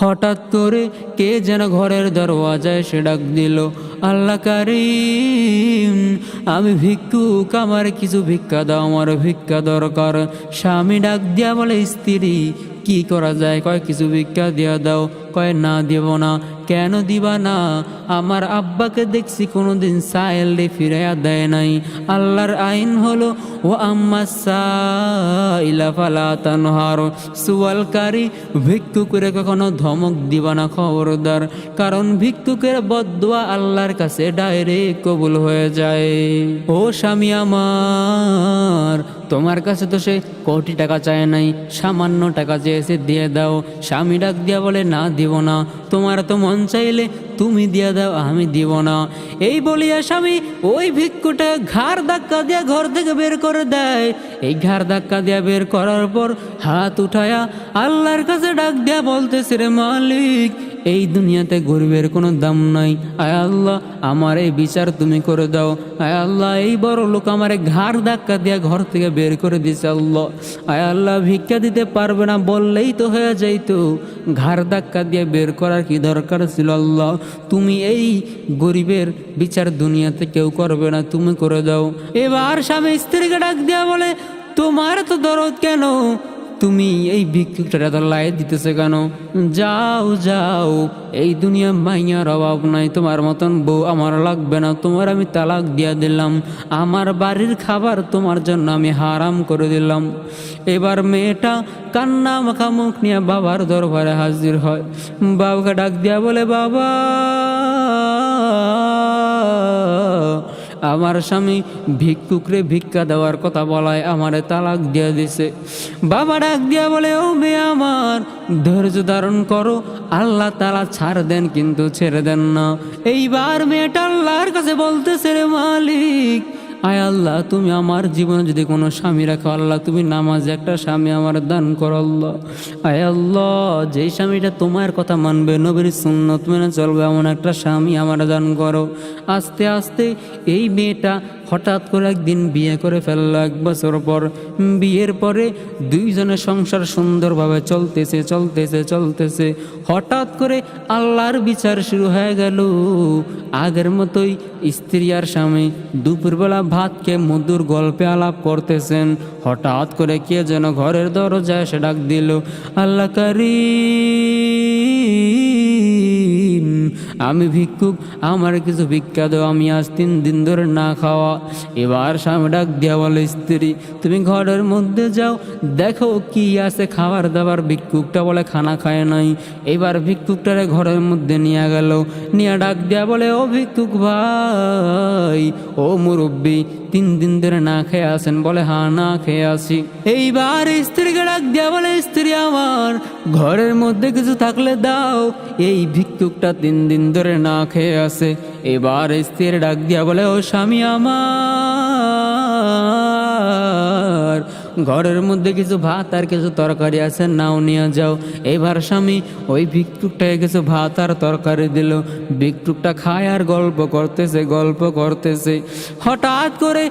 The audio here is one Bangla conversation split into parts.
হঠাৎ করে কে যেন ঘরের দরওয়াজায় সে ডাক দিল, আল্লাহ কারিম, আমি ভিক্ষুক, আমার কিছু ভিক্ষা দাও, আমার ভিক্ষা দরকার। স্বামী ডাক দিয়া বলে, স্ত্রী, কি করা যায়? কয়, কিছু ভিক্ষা দিয়া দাও, কয়, না দেব না। কেন দিবা না? আমার আব্বাকে দেখছি কোনোদিন সায়েল রে ফিরাইয়া দেয় নাই। আল্লাহর আইন হলো, ও আম্মা সাইলা ফালা তানহার। সুয়ালকারী ভিক্ষুকের কখনো ধমক দিবা না খবরদার, কারণ ভিক্ষুকের বদুয়া আল্লাহর কাছে ডাইরেক্ট কবুল হয়ে যায়। ও স্বামী আমার, তোমার কাছে তো সে কোটি টাকা চায় নাই, সামান্য টাকা চেয়েছে দিয়ে দাও। স্বামী ডাক দিয়া বলে, না, দিব না। তোমার তো মন চাইলে তুমি দিয়া দাও, আমি দিব না। এই বলিয়া স্বামী ওই ভিক্ষুটা ঘাড় ধাক্কা দিয়া ঘর থেকে বের করে দেয়। এই ঘাড় ধাক্কা দিয়া বের করার পর হাত উঠায়া আল্লাহর কাছে ডাক দিয়া বলতেছে, রে মালিক এই দুনিয়াতে গরিবের কোনো দাম নাই। আয় আল্লাহ, আমার এই বিচার তুমি করে দাও। আয় আল্লাহ, এই বড় লোক আমার ঘাড় ধাক্কা দিয়া ঘর থেকে বের করে দিছে আল্লাহ। আয় আল্লাহ, ভিক্ষা দিতে পারবে না বললেই তো হয়ে যাইতো। ঘাড় ধাক্কা দিয়ে বের করার কি দরকার ছিল আল্লাহ? তুমি এই গরিবের বিচার দুনিয়াতে কেউ করবে না, তুমি করে দাও। এবার স্বামী স্ত্রীকে ডাক দেওয়া বলে, তোমার তো দরদ কেন? তুমি এই ভিক্ষুকটা লাই দিতেছে কেন? যাও যাও, এই দুনিয়া মাইয়ার অভাব নাই, তোমার মতন বউ আমার লাগবে না, তোমার আমি তালাক দিয়া দিলাম, আমার বাড়ির খাবার তোমার জন্য আমি হারাম করে দিলাম। এবার মেয়েটা কান্না মাখা মুখ নিয়ে বাবার দরবারে হাজির হয়। বাবাকে ডাক দিয়া বলে, বাবা! আমার স্বামী ভিক্ষুকরে ভিক্ষা দেওয়ার কথা বলায়, আমারে তালাক দিয়া দিছে। বাবা ডাক দিয়া বলে, ও মে আমার, ধৈর্য ধারণ করো, আল্লাহ তালা ছাড় দেন কিন্তু ছেড়ে দেন না। এইবার মেয়েটা আল্লাহর কাছে বলতেছে, রে মালিক আয় আল্লাহ, তুমি আমার জীবনে যদি কোনো স্বামী রাখো, আল্লাহ, তুমি নামাজে একটা স্বামী আমার দান করো, আল্লাহ। আয় আল্লাহ, যেই স্বামীটা তোমার কথা মানবে, নবীর তুমি না চলবে, এমন একটা স্বামী আমার দান করো। আস্তে আস্তে এই মেয়েটা হঠাৎ করে একদিন বিয়ে করে ফেলল এক বছর পর। বিয়ের পরে দুইজনের সংসার সুন্দরভাবে চলতেছে চলতেছে চলতেছে। হঠাৎ করে আল্লাহর বিচার শুরু হয়ে গেল। আগের মতোই স্ত্রী আর স্বামী দুপুরবেলা ভাতকে মধুর গল্পে আলাপ করতেছেন। হঠাৎ করে কে যেন ঘরের দরজায় এসে ডাক দিল, আল্লাহ কারি আমি ভিক্ষুক, আমার কিছু ভিক্ষা দাও, আমি আজ তিন দিন ধরে না খাওয়া। এবার স্বামী ডাক দেওয়া বলে, স্ত্রী, তুমি ঘরের মধ্যে যাও, দেখো কি আছে খাবার দাবার। ভিক্ষুকটা বলে, খানা খায় নাই। এবার ভিক্ষুকটারে ঘরের মধ্যে নিয়ে গেল। নিয়ে ডাক দেওয়া বলে, ও ভিক্ষুক ভাই, ও মুরব্বী, তিন দিন ধরে না খেয়ে আসেন বলে হা না খেয়ে আসি এইবার স্ত্রীকে ডাক দেওয়া বলে, স্ত্রী আমার ঘরের মধ্যে কিছু থাকলে দাও। এই ভিক্ষুকটা তিন দিন ধরে না খেয়ে আসে এবার স্ত্রীর ডাক দিয়া বলে, ও স্বামী আমার। ঘরের মধ্যে কিছু ভাত আর কিছু তরকারি আছে, নাও নিয়ে যাও। এবার স্বামী ওই ভিক্ষুকটাকে কিছু ভাত আর তরকারি দিল। ভিক্ষুকটা খায় আর গল্প করতেছে গল্প করতেছে। হঠাৎ করে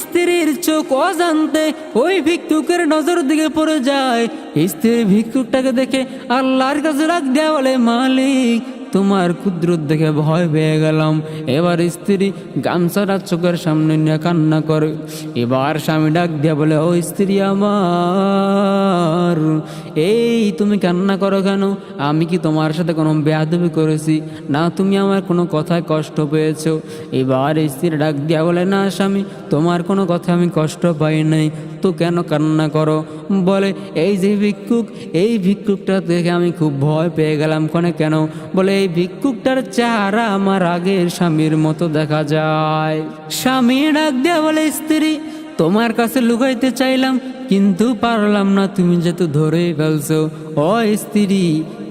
স্ত্রীর চোখ অজান্তে ওই ভিক্ষুকের নজর দিকে পড়ে যায়। স্ত্রী ভিক্ষুকটাকে দেখে আল্লাহর কাছে রাখ দেয়া বলে, মালিক তোমার কুদরত দেখে ভয় পেয়ে গেলাম। এবার স্ত্রী গামছাটা চোখের সামনে নিয়ে কান্না করে। এবার স্বামী ডাক দিয়া বলে, ও স্ত্রী আমার। এই তুমি কান্না করো কেন? আমি কি তোমার সাথে কোনো বেয়াদবি করেছি? না, তুমি আমার কোনো কথায় কষ্ট পেয়েছ। এবার স্ত্রী ডাক দিয়া বলে, না স্বামী, তোমার কোনো কথা আমি কষ্ট পাই নাই। তো কেন কান্না করো? বলে, এই যে ভিক্ষুক, এই ভিক্ষুকটা দেখে আমি খুব ভয় পেয়ে গেলাম কোনে কেন? বলে, এই ভিক্ষুকটার চেহারা আমার আগের স্বামীর মতো দেখা যায়। স্বামী ডাক দেয়া বলে, স্ত্রী, তোমার কাছে লুকাইতে চাইলাম কিন্তু পারলাম না, তুমি যেহেতু ধরেই ফেলছো। ও স্ত্রী,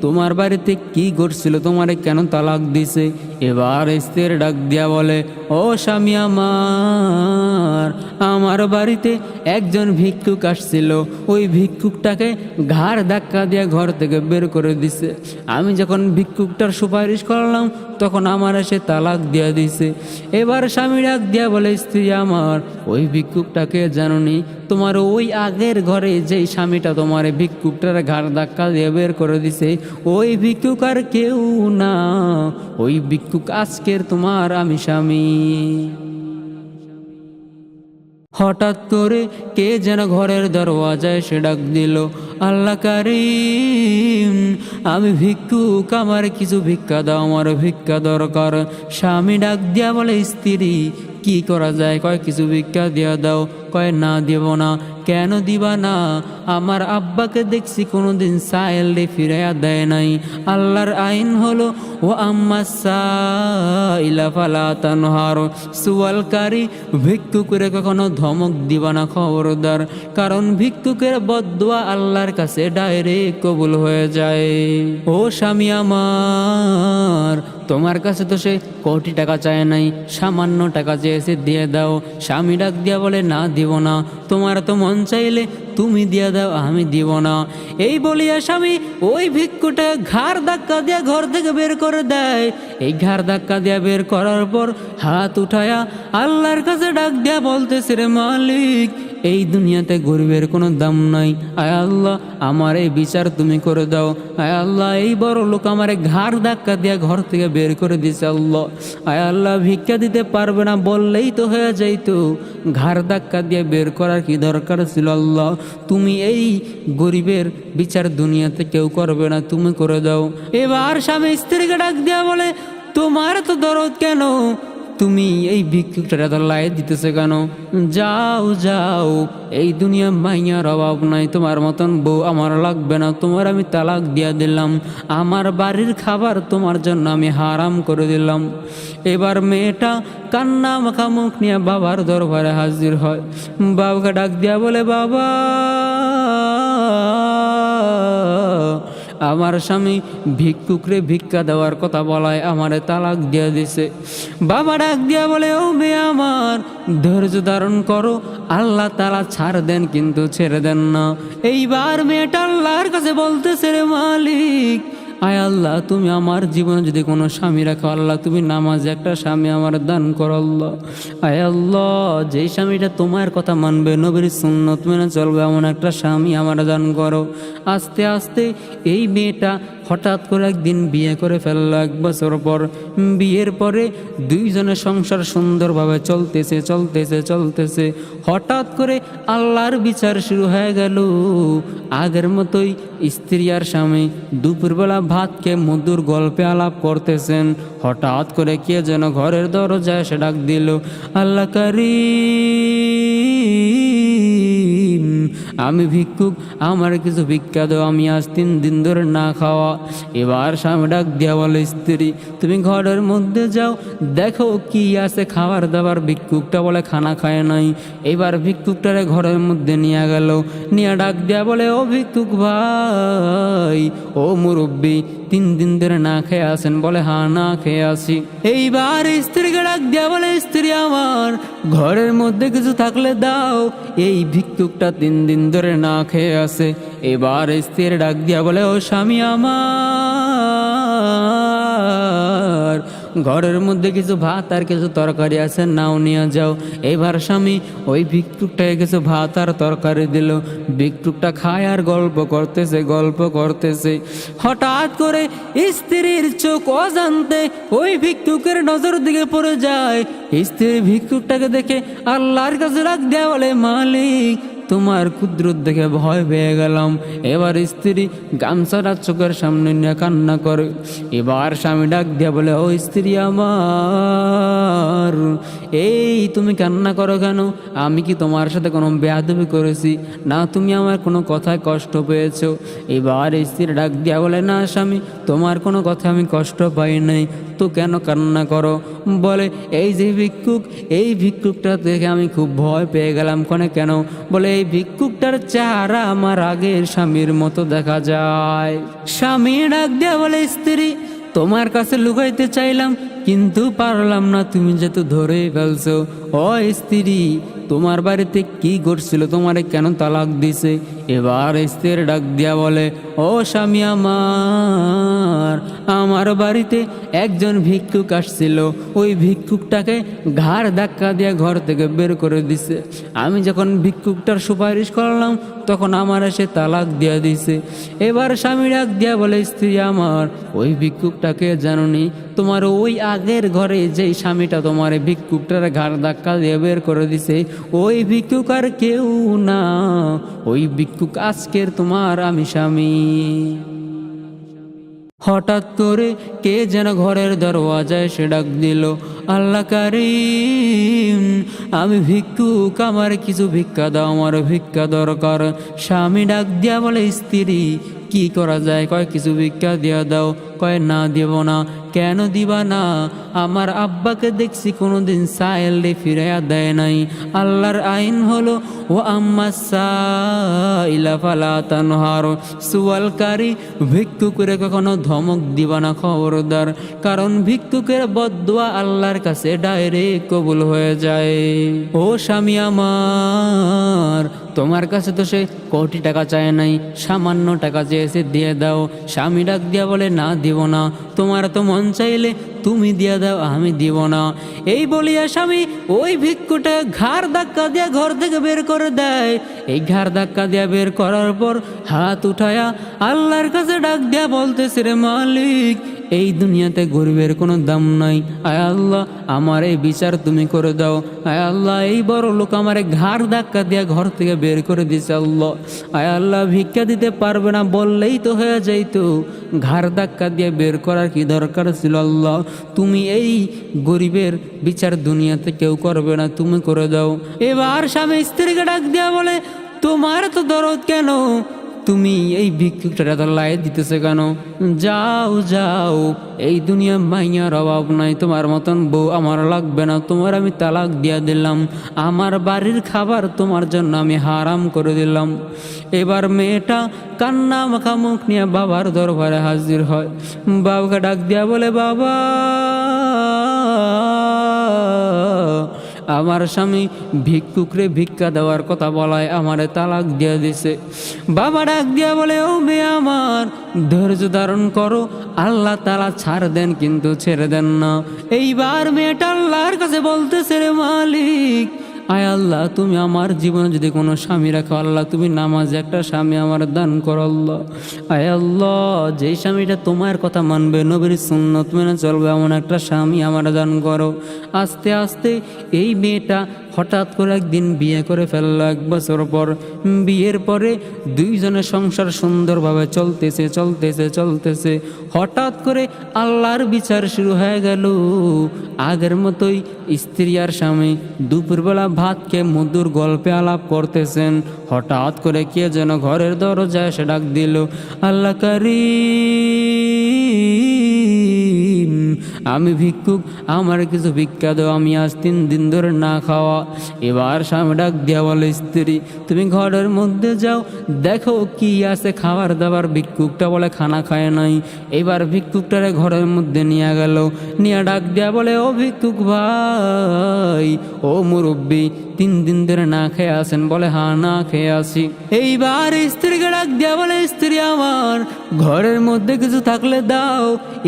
তোমার বাড়িতে কি ঘটছিল? তোমারে কেন তালাক দিছে? এবার স্ত্রীর ডাক দিয়া বলে, ও স্বামী আমার আমার বাড়িতে একজন ভিক্ষুক আসছিল। ওই ভিক্ষুকটাকে ঘাড় ধাক্কা দিয়ে ঘর থেকে বের করে দিছে। আমি যখন ভিক্ষুকটার সুপারিশ করলাম, তখন আমার এসে তালাক দিয়া দিছে। এবার স্বামী ডাক দিয়া বলে, স্ত্রী আমার, ওই ভিক্ষুকটাকে জাননি তোমার ওই আগের ঘরে যেই স্বামীটা তোমার ভিক্ষুকটার ঘাড় ধাক্কা দিয়ে বের করে দিছে, ওই ভিক্ষুক আর কেউ না। ওই ভিক্ষুক আজকের তোমার আমি স্বামী। হঠাৎ করে কে যেন ঘরের দরওয়াজায় সে ডাক দিল, আল্লাহ কারিম, আমি ভিক্ষুক, আমার কিছু ভিক্ষা দাও, আমার ভিক্ষা দরকার। স্বামী ডাক দিয়া বলে, স্ত্রী কি করা যায়? কয়, কিছু ভিক্ষা দিয়া দাও। কয়, না, দেব না। কেন দিবা না? আমার আব্বাকে দেখছি কোনোদিন রে ফিরাইয়া দেয় নাই। আল্লাহর আইন হলো ও আম্মা সাইলা ফালা তানহার। সুয়ালকারী ভিক্ষুকের কখনো ধমক দিবা না, খবরদার। কারণ ভিক্ষুকের বদুয়া আল্লাহর কাছে ডাইরেক্ট কবুল হয়ে যায়। ও স্বামী আমার তোমার কাছে তো সে কোটি টাকা চায় নাই, সামান্য টাকা চেয়েছে দিয়ে দাও। স্বামী ডাক দিয়া বলে, না, দিব না। তোমার তো মন চাইলে তুমি দিয়া দাও, আমি দিব না। এই বলিয়া স্বামী ওই ভিক্ষুটা ঘাড় ধাক্কা দিয়া ঘর থেকে বের করে দেয়। এই ঘাড় ধাক্কা দিয়া বের করার পর হাত উঠায়া আল্লাহর কাছে ডাক দিয়া বলতেছে, রে মালিক এই দুনিয়াতে গরিবের কোনো দাম নাই। আয় আল্লাহ, আমার এই বিচার তুমি করে দাও। আয় আল্লাহ, এই বড় লোক আমার ঘাড় ধাক্কা দিয়া ঘর থেকে বের করে দিছে আল্লাহ। আয় আল্লাহ, ভিক্ষা দিতে পারবে না বললেই তো হয়ে যাইতো। ঘাড় ধাক্কা দিয়ে বের করার কি দরকার ছিল আল্লাহ? তুমি এই গরিবের বিচার দুনিয়াতে কেউ করবে না, তুমি করে দাও। এবার স্বামী স্ত্রীকে ডাক দিয়া বলে, তোমার তো দরদ কেন? তুমি এই ভিক্ষুকটা লাইট দিতেছে কেন? যাও যাও, এই দুনিয়া মাইয়ার অভাব নাই, তোমার মতন বউ আমার লাগবে না, তোমার আমি তালাক দিয়া দিলাম, আমার বাড়ির খাবার তোমার জন্য আমি হারাম করে দিলাম। এবার মেয়েটা কান্না মাখা মুখ নিয়ে বাবার দরবারে হাজির হয়। বাবাকে ডাক দিয়া বলে, বাবা! আমার স্বামী ভিক্ষুকরে ভিক্ষা দেওয়ার কথা বলায় আমারে তালাক দিয়া দিছে। বাবা ডাক দিয়া বলে, ও মেয়ে আমার, ধৈর্য ধারণ করো, আল্লাহ তালা ছাড় দেন কিন্তু ছেড়ে দেন না। এইবার মেয়েটা আল্লাহর কাছে বলতেছে, রে মালিক আয় আল্লাহ, তুমি আমার জীবনে যদি কোনো স্বামী রাখো, আল্লাহ, তুমি নামাজে একটা স্বামী আমার দান করো, আল্লাহ। আয় আল্লাহ, যেই স্বামীটা তোমার কথা মানবে, নবীর সুন্নত মেনে চলবে, এমন একটা স্বামী আমার দান করো। আস্তে আস্তে এই মেয়েটা হঠাৎ করে একদিন বিয়ে করে ফেলল, এক বছর পর। বিয়ের পরে দুইজনের সংসার সুন্দরভাবে চলতেছে চলতেছে চলতেছে। হঠাৎ করে আল্লাহর বিচার শুরু হয়ে গেল। আগের মতোই স্ত্রী আর স্বামী দুপুরবেলা ভাতকে মধুর গল্পে আলাপ করতেছেন। হঠাৎ করে কে যেন ঘরের দরজায় এসে ডাক দিল, আল্লাহ কারি আমি ভিক্ষুক, আমার কিছু ভিক্ষা দাও, আমি আজ তিন দিন ধরে না খাওয়া। এবার স্বামী ডাক দিয়া বলে, স্ত্রী, তুমি ঘরের মধ্যে যাও, দেখো কি আছে খাবার দাবার। ভিক্ষুকটা বলে, খানা খায় নাই। এবার ভিক্ষুকটারে ঘরের মধ্যে নিয়ে গেল। নিয়ে ডাক দিয়া বলে, ও ভিক্ষুক ভাই, ও মুরব্বী তিন দিন ধরে না খেয়ে আসেন, বলে, হা, না খেয়ে আসি। এইবার স্ত্রীকে ডাক দিয়া বলে, স্ত্রী আমার, ঘরের মধ্যে কিছু থাকলে দাও। এই ভিক্ষুকটা তিন দিন ধরে না খেয়ে আসে। এবার স্ত্রীর ডাক দিয়া বলে, ও স্বামী আমার ঘরের মধ্যে কিছু ভাত আর কিছু তরকারি আছে, নাও নিয়ে যাও। এবার স্বামী ওই ভিক্ষুকটাকে কিছু ভাত আর তরকারি দিল। ভিক্ষুকটা খায় আর গল্প করতেছে গল্প করতেছে। হঠাৎ করে স্ত্রীর চোখ অজান্তে ওই ভিক্ষুকের নজর দিকে পড়ে যায়। স্ত্রী ভিক্ষুকটাকে দেখে আল্লাহর কাছে রাখ দেওয়া বলে মালিক তোমার কুদরত দেখে ভয় পেয়ে গেলাম। এবার স্ত্রী গামছাটা চোখের সামনে নিয়ে কান্না করে। এবার স্বামী ডাক দিয়ে বলে, ও স্ত্রী আমার। এই তুমি কান্না করো কেন? আমি কি তোমার সাথে কোনো বেয়াদবি করেছি? না, তুমি আমার কোনো কথায় কষ্ট পেয়েছ। এবার স্ত্রী ডাক দিয়া বলে, না স্বামী, তোমার কোনো কথা আমি কষ্ট পাই নাই। তো কেন কান্না করো? বলে, এই যে ভিক্ষুক, এই ভিক্ষুকটা দেখে আমি খুব ভয় পেয়ে গেলাম। কোনে কেন? বলে, এই ভিক্ষুকটার চেহারা আমার আগের স্বামীর মতো দেখা যায়। স্বামী ডাক দেয়া বলে, স্ত্রী, তোমার কাছে লুকাইতে চাইলাম। কিন্তু পারলাম না, তুমি যেহেতু ধরে ফেলছো। ও স্ত্রী, তোমার বাড়িতে কি ঘটছিল? তোমারে কেন তালাক দিছে? এবার স্ত্রীর ডাক দিয়া বলে, ও স্বামী আমার আমার বাড়িতে একজন ভিক্ষুক আসছিল। ওই ভিক্ষুকটাকে ঘাড় ধাক্কা দিয়ে ঘর থেকে বের করে দিছে। আমি যখন ভিক্ষুকটার সুপারিশ করলাম, তখন আমার এসে তালাক দিয়া দিছে। এবার স্বামী ডাক দিয়া বলে, স্ত্রী আমার, ওই ভিক্ষুকটাকে জানুনি তোমার ওই আগের ঘরে যেই স্বামীটা তোমার ভিক্ষুকটার ঘাড় ধাক্কা দিয়ে বের করে দিছে, ওই ভিক্ষুক আর কেউ না। ওই ভিক্ষুক আজকের তোমার আমি স্বামী। হঠাৎ করে কে যেন ঘরের দরওয়াজায় সে ডাক দিল, আল্লাহ কারিম, আমি ভিক্ষুক, আমার কিছু ভিক্ষা দাও, আমার ভিক্ষা দরকার। স্বামী ডাক দিয়া বলে, স্ত্রী, কি করা যায়? কয়, কিছু ভিক্ষা দিয়া দাও, কয়, না দেব না। কেন দিবা না? আমার আব্বাকে দেখছি কোনোদিন সায়েলে ফিরাইয়া দেয় নাই। আল্লাহর আইন হলো ও আম্মা সাইলা সুয়ালকারী ভিক্ষুকের কখনো ধমক দিবা না খবরদার, কারণ ভিক্ষুকের বদুয়া আল্লাহর কাছে ডাইরেক্ট কবুল হয়ে যায়। ও স্বামী আমার তোমার কাছে তো সে কোটি টাকা চায় নাই, সামান্য টাকা চেয়েছে দিয়ে দাও। স্বামী ডাক দিয়া বলে, না, দিব না। তোমার তো মন চাইলে তুমি দিয়া দাও, আমি দিব না। এই বলিয়া স্বামী ওই ভিক্ষুটা ঘাড় ধাক্কা দিয়া ঘর থেকে বের করে দেয়। এই ঘাড় ধাক্কা দিয়া বের করার পর হাত উঠায়া আল্লাহর কাছে ডাক দিয়া বলতেছে, রে মালিক এই দুনিয়াতে গরিবের কোনো দাম নাই। আয় আল্লাহ, আমার এই বিচার তুমি করে দাও। আয় আল্লাহ, এই বড় লোক আমার ঘাড় ধাক্কা দিয়া ঘর থেকে বের করে দিছে আল্লাহ। আয় আল্লাহ, ভিক্ষা দিতে পারবে না বললেই তো হয়ে যাইতো। ঘাড় ধাক্কা দিয়ে বের করার কি দরকার ছিল আল্লাহ? তুমি এই গরিবের বিচার দুনিয়াতে কেউ করবে না, তুমি করে দাও। এবার স্বামী স্ত্রীকে ডাক দিয়া বলে, তোমার তো দরদ কেন? তুমি এই ভিক্ষুকটা এত লাই দিতেছে কেন? যাও যাও, এই দুনিয়া মাইয়ার অভাব নাই, তোমার মতন বউ আমার লাগবে না, তোমার আমি তালাক দিয়া দিলাম, আমার বাড়ির খাবার তোমার জন্য আমি হারাম করে দিলাম। এবার মেয়েটা কান্না মাখা মুখ নিয়ে বাবার দরবারে হাজির হয়। বাবাকে ডাক দিয়া বলে, বাবা আমার স্বামী ভিক্ষুকরে ভিক্ষা দেওয়ার কথা বলায়, আমারে তালাক দিয়া দিছে। বাবা ডাক দিয়া বলে, ও মেয়ে আমার, ধৈর্য ধারণ করো, আল্লাহ তালা ছাড় দেন কিন্তু ছেড়ে দেন না। এইবার মেয়েটা আল্লাহর কাছে বলতেছে, রে মালিক আয় আল্লাহ, তুমি আমার জীবনে যদি কোনো স্বামী রাখো, আল্লাহ, তুমি নামাজ একটা স্বামী আমার দান করো, আল্লাহ। আয় আল্লাহ, যেই স্বামীটা তোমার কথা মানবে, নবীর সুন্নত মেনে চলবে, এমন একটা স্বামী আমার দান করো। আস্তে আস্তে এই মেয়েটা হঠাৎ করে একদিন বিয়ে করে ফেলল এক বছর পর। বিয়ের পরে দুইজনের সংসার সুন্দরভাবে চলতেছে চলতেছে চলতেছে। হঠাৎ করে আল্লাহর বিচার শুরু হয়ে গেল। আগের মতোই স্ত্রী আর স্বামী দুপুরবেলা ভাত খেয়ে মধুর গল্পে আলাপ করতেছেন। হঠাৎ করে কে যেন ঘরের দরজায় এসে ডাক দিল, আল্লাহ কারি আমি ভিক্ষুক, আমার কিছু ভিক্ষা আমি আজ তিন দিন ধরে না খাওয়া। এবার স্বামী ডাক দিয়া বলে, স্ত্রী, তুমি ঘরের মধ্যে যাও, দেখো কি আছে খাবার দাবার। ভিক্ষুকটা বলে, খানা খায় নাই। এবার ভিক্ষুকটারে ঘরের মধ্যে নিয়ে গেল। নিয়ে ডাক দিয়া বলে, ও ভিক্ষুক ভাই, ও মুরব্বী তিন দিন ধরে না খেয়ে আসেন, বলে হা না খেয়ে আসি। এইবার স্ত্রীকে ডাক দিয়া বলে, স্ত্রী আমার, ঘরের মধ্যে কিছু থাকলে দাও।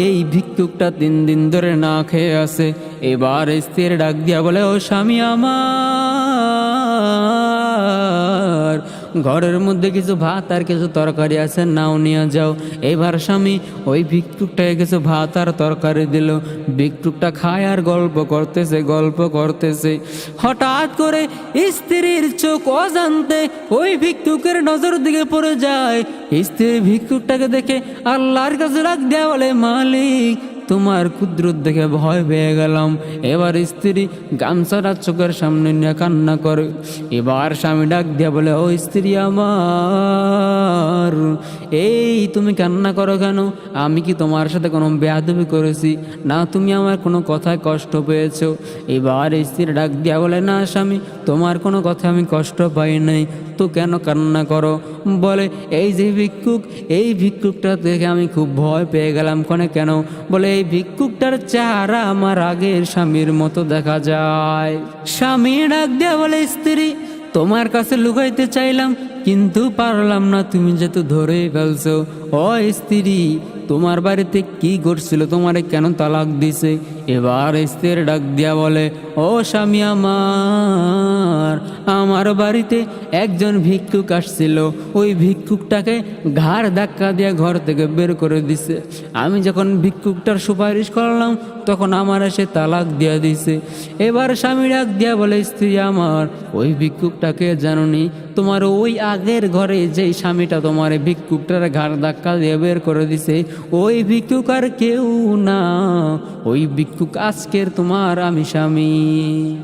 এই ভিক্ষুকটা তিন দিন ধরে না খেয়ে আসে। এবার স্ত্রীর ডাক দিয়া বলে, ও স্বামী আমার ঘরের মধ্যে কিছু ভাত আর কিছু তরকারি আছে, নাও নিয়ে যাও। এবার স্বামী ওই ভিক্ষুকটাকে কিছু ভাত আর তরকারি দিল। ভিক্ষুকটা খায় আর গল্প করতেছে গল্প করতেছে। হঠাৎ করে স্ত্রীর চোখ অজান্তে ওই ভিক্ষুকের নজর দিকে পড়ে যায়। স্ত্রী ভিক্ষুকটাকে দেখে আল্লাহর কাছে ডাক দেওয়া বলে, মালিক তোমার কুদরত দেখে ভয় পেয়ে গেলাম। এবার স্ত্রী গামছাটা চোখের সামনে নিয়ে কান্না করে। এবার স্বামী ডাক দিয়া বলে, ও স্ত্রী আমার। এই তুমি কান্না করো কেন? আমি কি তোমার সাথে কোনো বেয়াদবি করেছি? না, তুমি আমার কোনো কথায় কষ্ট পেয়েছ। এবার স্ত্রী ডাক দিয়া বলে, না স্বামী, তোমার কোনো কথা আমি কষ্ট পাই নাই। তো কেন কান্না করো? বলে, এই যে ভিক্ষুক, এই ভিক্ষুকটা দেখে আমি খুব ভয় পেয়ে গেলাম। কোনে কেন? বলে, এই ভিক্ষুকটার চেহারা আমার আগের স্বামীর মতো দেখা যায়। স্বামী ডাক দেয়া বলে, স্ত্রী, তোমার কাছে লুকাইতে চাইলাম। কিন্তু পারলাম না, তুমি যে তো ধরে ফেলছো। ও স্ত্রী, তোমার বাড়িতে কি করছিল তোমারে কেন তালাক দিছে? এবার স্ত্রীর ডাক দিয়া বলে, ও স্বামী আমার আমার বাড়িতে একজন ভিক্ষুক আসছিল। ওই ভিক্ষুকটাকে ঘাড় ধাক্কা দিয়ে ঘর থেকে বের করে দিছে। আমি যখন ভিক্ষুকটার সুপারিশ করলাম, তখন আমার এসে তালাক দিয়া দিছে। এবার স্বামী ডাক দিয়া বলে, স্ত্রী আমার, ওই ভিক্ষুকটাকে জানুনি? তোমার ওই আগের ঘরে যেই স্বামীটা তোমার ভিক্ষুকটার ঘাড় ধাক্কা দিয়ে বের করে দিছে, ওই ভিক্ষুক আর কেউ না। ওই ভিক্ষুক আজকের তোমার আমি স্বামী।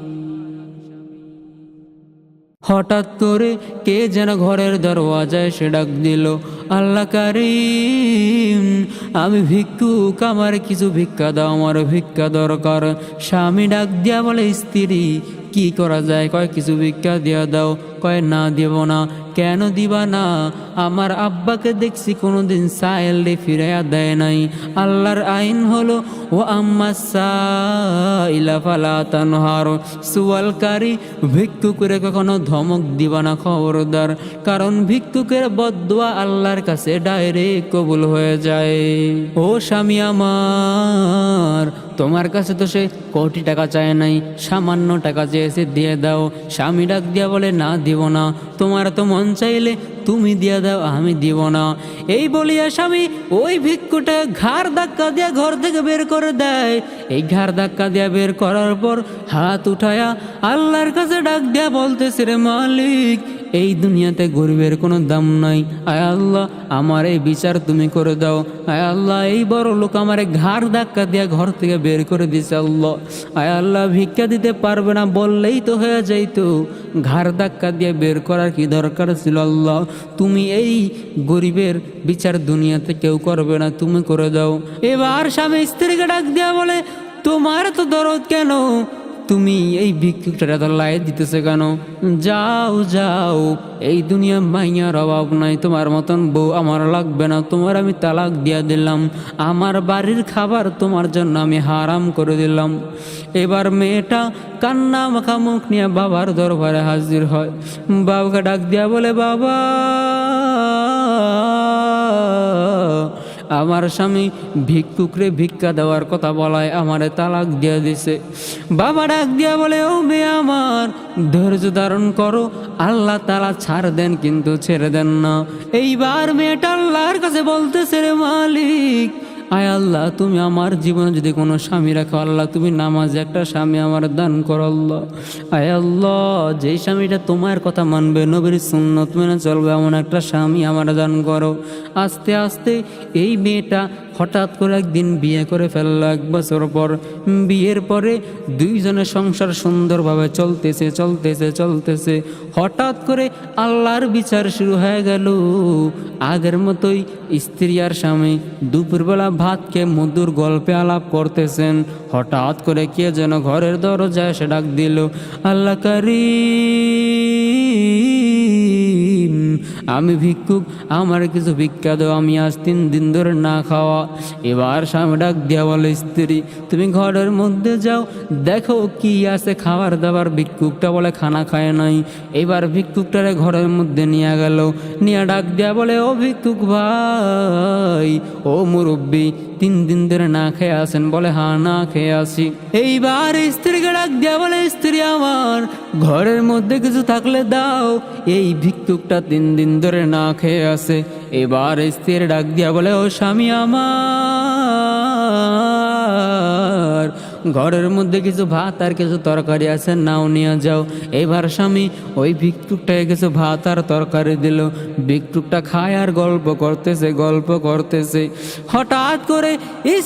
হঠাৎ করে কে যেন ঘরের দরওয়াজায় সে ডাক দিল আল্লাহ কারিম, আমি ভিক্ষুক, আমার কিছু ভিক্ষা দাও, আমার ভিক্ষা দরকার। স্বামী ডাক দিয়া বলে, স্ত্রী, কি করা যায়? কয়, কিছু ভিক্ষা দিয়া দাও, কয়, না দেব না। কেন দিবা না? আমার আব্বাকে দেখছি কোনোদিন সাইল ফিরাইয়া দেয় নাই। আল্লাহর আইন হলো ও আম্মা সাইলা ফালা তানহার। সুয়ালকারী ভিক্ষুকের কখনো ধমক দিবা না, খবরদার। কারণ ভিক্ষুকের বদুয়া আল্লাহর কাছে ডাইরেক্ট কবুল হয়ে যায়। ও স্বামী আমার, তোমার কাছে তো সে কোটি টাকা চায় নাই, সামান্য টাকা চেয়েছে দিয়ে দাও। স্বামী ডাক দিয়া বলে, না, দিব না। তোমার তো মন চাইলে তুমি দিয়া দাও, আমি দিব না। এই বলিয়া স্বামী ওই ভিক্ষুটা ঘাড় ধাক্কা দিয়া ঘর থেকে বের করে দেয়। এই ঘাড় ধাক্কা দিয়া বের করার পর হাত উঠায়া আল্লাহর কাছে ডাক দিয়া বলতেছে, রে মালিক এই দুনিয়াতে গরিবের কোনো দাম নাই। আয় আল্লাহ, আমার এই বিচার তুমি করে দাও। আয় আল্লাহ, এই বড় লোক আমার ঘাড় ধাক্কা দিয়া ঘর থেকে বের করে দিছে আল্লাহ। আয় আল্লাহ, ভিক্ষা দিতে পারবে না বললেই তো হয়ে যাইতো। ঘাড় ধাক্কা দিয়ে বের করার কি দরকার ছিল আল্লাহ? তুমি এই গরিবের বিচার দুনিয়াতে কেউ করবে না, তুমি করে দাও। এবার স্বামী স্ত্রীকে ডাক দেওয়া বলে, তোমার তো দরদ কেন? তুমি এই ভিক্ষুকটা লাইট দিতেছে কেন? যাও যাও, এই দুনিয়া মাইয়ার অভাব নাই, তোমার মতন বউ আমার লাগবে না, তোমার আমি তালাক দিয়া দিলাম, আমার বাড়ির খাবার তোমার জন্য আমি হারাম করে দিলাম। এবার মেয়েটা কান্না মাখা মুখ নিয়ে বাবার দরবারে হাজির হয়। বাবাকে ডাক দিয়া বলে, বাবা! আমার স্বামী ভিক্ষুকরে ভিক্ষা দেওয়ার কথা বলায়, আমারে তালাক দিয়া দিছে। বাবা ডাক দিয়া বলে, ও মেয়ে আমার, ধৈর্য ধারণ করো, আল্লাহ তালা ছাড় দেন কিন্তু ছেড়ে দেন না। এইবার মেয়েটা আল্লাহর কাছে বলতেছে, রে মালিক আয় আল্লাহ, তুমি আমার জীবনে যদি কোনো স্বামী রাখো, আল্লাহ, তুমি নামাজে একটা স্বামী আমার দান করো, আল্লাহ। আয় আল্লাহ, যেই স্বামীটা তোমার কথা মানবে, নবীর সুন্নত মেনে চলবে, এমন একটা স্বামী আমার দান করো। আস্তে আস্তে এই মেয়েটা হঠাৎ করে একদিন বিয়ে করে ফেলল, এক বছর পর। বিয়ের পরে দুইজনের সংসার সুন্দরভাবে চলতেছে চলতেছে চলতেছে। হঠাৎ করে আল্লাহর বিচার শুরু হয়ে গেল। আগের মতোই স্ত্রী আর স্বামী দুপুরবেলা ভাতকে মধুর গল্পে আলাপ করতেছেন। হঠাৎ করে কে যেন ঘরের দরজায় সে ডাক দিল, আল্লাহ কারি আমি ভিক্ষুক, আমার কিছু ভিক্ষা আমি আজ তিন দিন ধরে না খাওয়া। এবার স্বামী ডাক দিয়া বলে, স্ত্রী, তুমি ঘরের মধ্যে যাও, দেখো কি আছে খাবার দাবার। ভিক্ষুকটা বলে, খানা খায় নাই। এবার ভিক্ষুকটারে ঘরের মধ্যে নিয়ে গেল। নিয়ে ডাক দিয়া বলে, ও ভিক্ষুক ভাই, ও মুরব্বী, তিন দিন ধরে না খেয়ে আসেন বলে, হা, না খেয়ে আসি এইবার স্ত্রীকে ডাক দিয়া বলে, স্ত্রী আমার, ঘরের মধ্যে কিছু থাকলে দাও। এই ভিক্ষুকটা তিন দিন ধরে না খেয়ে আসে এবার স্ত্রীর ডাক দিয়া বলে, ও স্বামী আমার, ঘরের মধ্যে কিছু ভাত আর কিছু তরকারি আছে, নাও নিয়ে যাও। এবার স্বামী ওই ভিক্ষুকটাকে কিছু ভাত আর তরকারি দিল। ভিক্ষুকটা খায় আর গল্প করতেছে গল্প করতেছে। হঠাৎ করে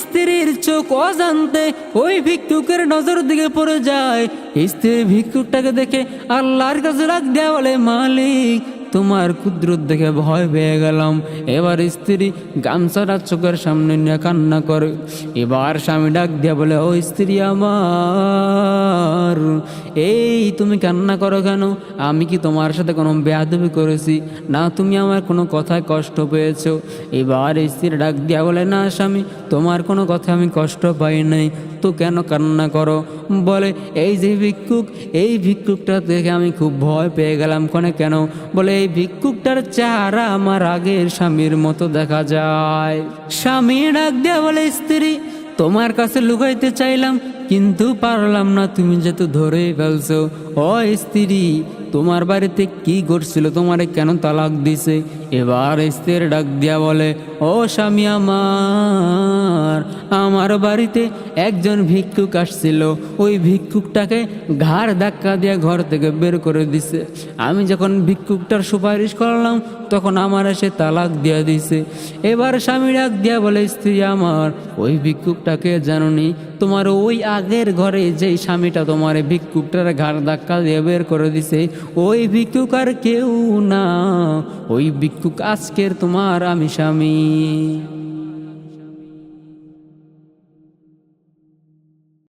স্ত্রীর চোখ অজান্তে ওই ভিক্ষুকের নজর দিকে পড়ে যায়। স্ত্রী ভিক্ষুকটাকে দেখে আল্লাহর কাছে রাখ দেয়া বলে, মালিক তোমার কুদরত দেখে ভয় পেয়ে গেলাম। এবার স্ত্রী গামছাটা চোখের সামনে নিয়ে কান্না করে। এবার স্বামী ডাক দিয়া বলে, ও স্ত্রী আমার। আমার। এই তুমি কান্না করো কেন? আমি কি তোমার সাথে কোনো বেয়াদবি করেছি? না, তুমি আমার কোনো কথায় কষ্ট পেয়েছ। এবার স্ত্রীর ডাক দিয়া বলে, না স্বামী, তোমার কোনো কথা আমি কষ্ট পাই নাই। তো কেন কান্না করো? বলে, এই যে ভিক্ষুক, এই ভিক্ষুকটা দেখে আমি খুব ভয় পেয়ে গেলাম। কোনে কেন? বলে, এই ভিক্ষুকটার চেহারা আমার আগের স্বামীর মতো দেখা যায়। স্বামী ডাক দেয়া বলে, স্ত্রী, তোমার কাছে লুকাইতে চাইলাম। কিন্তু পারলাম না, তুমি যেহেতু ধরেই ফেলছো। ও স্ত্রী, তোমার বাড়িতে কি করছিল তোমারে কেন তালাক দিছে? এবার স্ত্রীর ডাক দিয়া বলে, ও স্বামী আমার আমার বাড়িতে একজন ভিক্ষুক আসছিল। ওই ভিক্ষুকটাকে ঘাড় ধাক্কা দিয়ে ঘর থেকে বের করে দিছে। আমি যখন ভিক্ষুকটার সুপারিশ করলাম, তখন আমার এসে তালাক দিয়া দিছে। এবার স্বামী ডাক দিয়া বলে, স্ত্রী আমার, ওই ভিক্ষুকটাকে জানুনি তোমার ওই আগের ঘরে যেই স্বামীটা তোমার ভিক্ষুকটার ঘাড় ধাক্কা দিয়ে বের করে দিছে, ওই ভিক্ষুক আর কেউ না। ওই ভিক্ষুক আজকের তোমার আমি স্বামী।